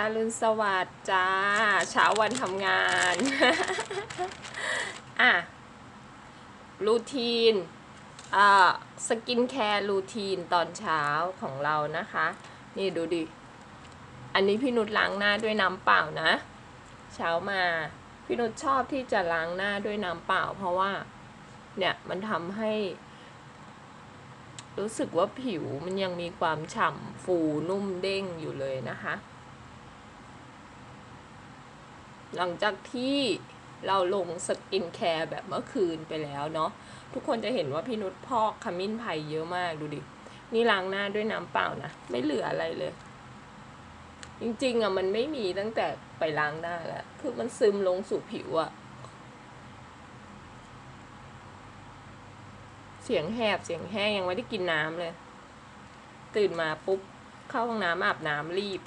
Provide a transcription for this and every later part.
อรุณสวัสดิ์จ้าเช้าวันทำงาน อะ รูทีนอ่าสกินแคร์รูทีนตอนเช้าของเรานะคะ นี่ดูดิ อันนี้พี่นุชล้างหน้าด้วยน้ำเปล่านะ เช้ามา พี่นุชชอบที่จะล้างหน้าด้วยน้ำเปล่า เพราะว่า เนี่ยมันทำให้ รู้สึกว่าผิวมันยังมีความฉ่ำฟูนุ่มเด้งอยู่เลยนะคะ หลังจากที่เราลงสกินแคร์แบบเมื่อคืนไปแล้วเนาะทุกคนจะเห็นว่าพี่นุชพอกขมิ้นไผ่เยอะมากดูดิ นี่ล้างหน้าด้วยน้ำเปล่านะ ไม่เหลืออะไรเลย จริงๆอะมันไม่มีตั้งแต่ไปล้างหน้าแล้ว คือมันซึมลงสู่ผิวอะ เสียงแหบเสียงแห้งยังไม่ได้กินน้ำเลย ตื่นมาปุ๊บ เข้าห้องน้ำอาบน้ำรีบ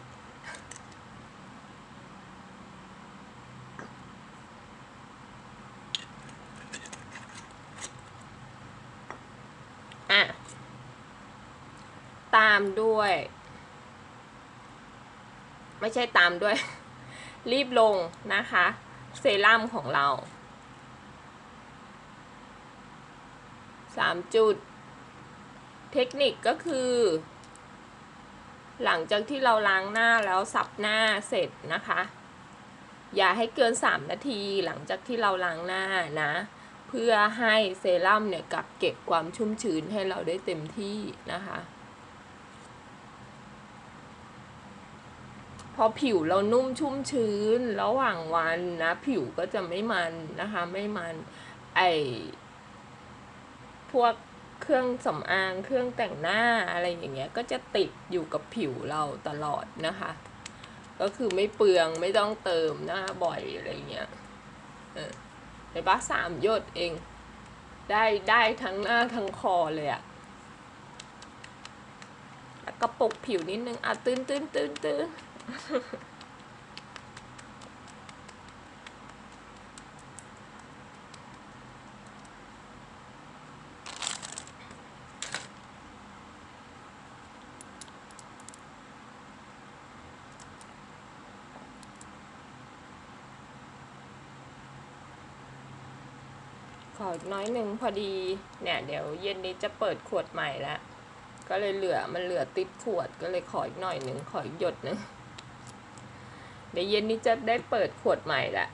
อะ ตามด้วย ไม่ใช่ตามด้วย รีบลงนะคะ เซรั่มของเราสามจุด เทคนิคก็คือ หลังจากที่เราล้างหน้าแล้วสับหน้าเสร็จนะคะ อย่าให้เกิน 3 นาทีหลังจากที่เราล้างหน้านะ เพื่อให้เซรั่มเนี่ยกักเก็บความชุ่มชื้นให้เราได้เต็มที่นะคะ อผิวเรานุ่มชุ่มชื้นระหว่างวันนะ ผิวก็จะไม่มันนะคะ ไม่มัน ไอพวกเครื่องสำอางเครื่องแต่งหน้าอะไรอย่างเงี้ย ก็จะติดอยู่กับผิวเราตลอดนะคะ ก็คือไม่เปลืองไม่ต้องเติมหน้าบ่อยอะไรเงี้ยเออเห็นปะสามยดเอง ได้ได้ทั้งหน้าทั้งคอเลยอะแล้วก็ปกผิวนิดนึงอะตื้นตื้นตื้นตื้น ขออีกน้อยหนึ่งพอดีเนี่ยเดี๋ยวเย็นนี้จะเปิดขวดใหม่แล้ว ก็เลยเหลือมันเหลือติดขวดก็เลยขออีกหน่อยหนึ่งขออีกหยดหนึ่ง เดี๋ยวเย็นนี้จะได้เปิดขวดใหม่ละ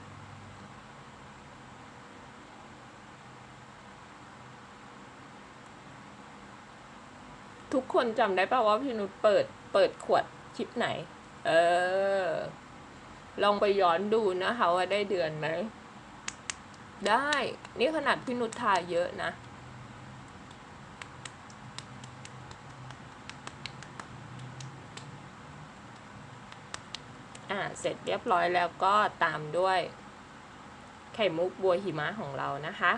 ทุกคนจำได้ป่าว่าพี่นุชเปิดเปิดขวดคลิปไหน เออ ลองไปย้อนดูนะคะว่าได้เดือนไหม ได้ นี่ขนาดพี่นุชทาเยอะนะ เสร็จเรียบร้อยแล้วก็ตามด้วย ไข่มุกบัวหิมะของเรานะคะ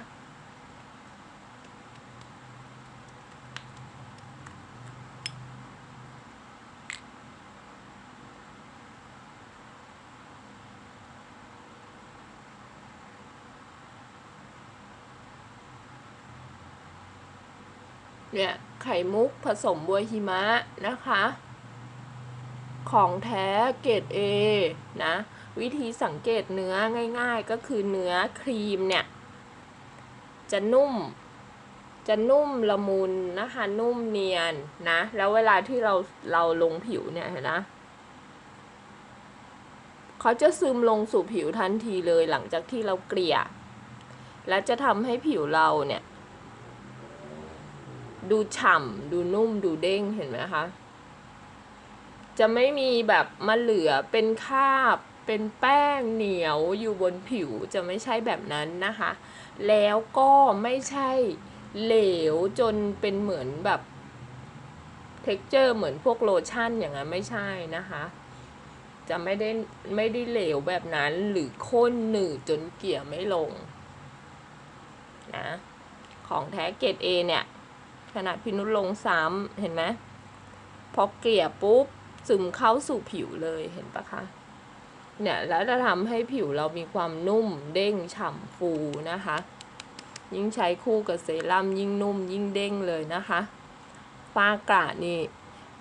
เนี่ยไข่มุกผสมบัวหิมะนะคะ ของแท้เกรด A นะ วิธีสังเกตเนื้อง่ายๆ ก็คือเนื้อครีมเนี่ย จะนุ่ม จะนุ่มละมุนนะคะ นุ่มเนียนนะ แล้วเวลาที่เราเราลงผิวเนี่ยเห็นนะเขาจะซึมลงสู่ผิวทันทีเลยหลังจากที่เราเกลี่ย และจะทำให้ผิวเราเนี่ย ดูฉ่ำดูนุ่มดูเด้งเห็นไหมคะ จะไม่มีแบบมาเหลือเป็นคราบ เป็นแป้งเหนียวอยู่บนผิวจะไม่ใช่แบบนั้นนะคะ แล้วก็ไม่ใช่เหลวจนเป็นเหมือนแบบเท็กเจอร์เหมือนพวกโลชั่นอย่างนั้นไม่ใช่นะคะ จะไม่ได้ไม่ได้เหลวแบบนั้นหรือข้นหนืดจนเกลี่ยไม่ลงนะของแท้เกรด A เนี่ย ขนาดพินุษลงซ้ำเห็นไหมพอเกลี่ยปุ๊บ ซึมเข้าสู่ผิวเลยเห็นปะคะ เนี่ยแล้วจะทำให้ผิวเรามีความนุ่มเด้งฉ่ำฟูนะคะ ยิ่งใช้คู่กับเซรั่มยิ่งนุ่มยิ่งเด้งเลยนะคะฝ้ากระนี่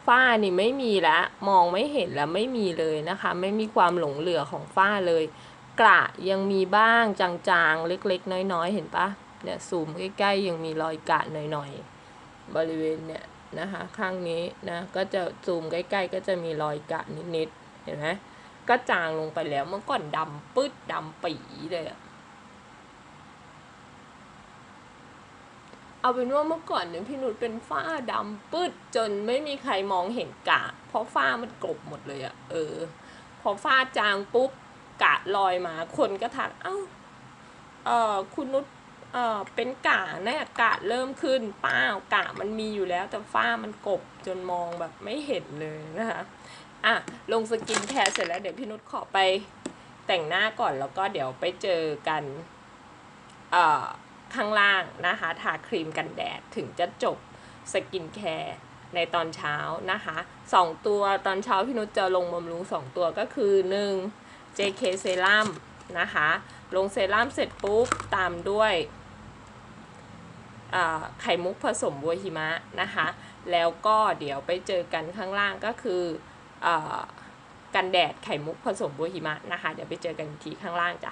ฝ้านี่ไม่มีแล้วมองไม่เห็นแล้วไม่มีเลยนะคะ ไม่มีความหลงเหลือของฝ้าเลย กระยังมีบ้างจางๆ เล็กๆ น้อยๆ เห็นปะเนี่ยซูมใกล้ๆ ยังมีรอยกระหน่อยๆ บริเวณเนี่ย นะคะ ข้างนี้นะก็จะซูมใกล้ๆ ก็จะมีรอยกะนิดๆเห็นไหมก็จางลงไปแล้วเมื่อก่อนดำปื๊ดดำปีเลยอะเอาเป็นว่าเมื่อก่อนเนี่ยพี่นุชเป็นฝ้าดำปื๊ดจนไม่มีใครมองเห็นกะ เพราะฝ้ามันกลบหมดเลยอะเออ พอฝ้าจางปุ๊บกะลอยมาคนก็ทักเอ้าเออคุณนุช ออเป็นกะเนี่ยกะเริ่มขึ้นป้ากะมันมีอยู่แล้ว แต่ฝ้ามันกบจนมองแบบไม่เห็นเลยนะคะอะลงสกินแคร์เสร็จแล้วเดี๋ยวพี่นุชขอไปแต่งหน้าก่อนแล้วก็เดี๋ยวไปเจอกันเอ่อข้างล่างนะคะทาครีมกันแดดถึงจะจบสกินแคร์ในตอนเช้านะคะสองตัวตอนเช้าพี่นุชจะลงบำรุงสองตัวก็คือ 1 JK เซรั่มนะคะ ลงเซรั่มเสร็จปุ๊บ ตามด้วย ไข่มุกผสมบัวหิมะนะคะ แล้วก็เดี๋ยวไปเจอกันข้างล่างก็คืออกันแดดไข่มุกผสมบัวหิมะนะคะ เดี๋ยวไปเจอกันทีข้างล่างจ้ะ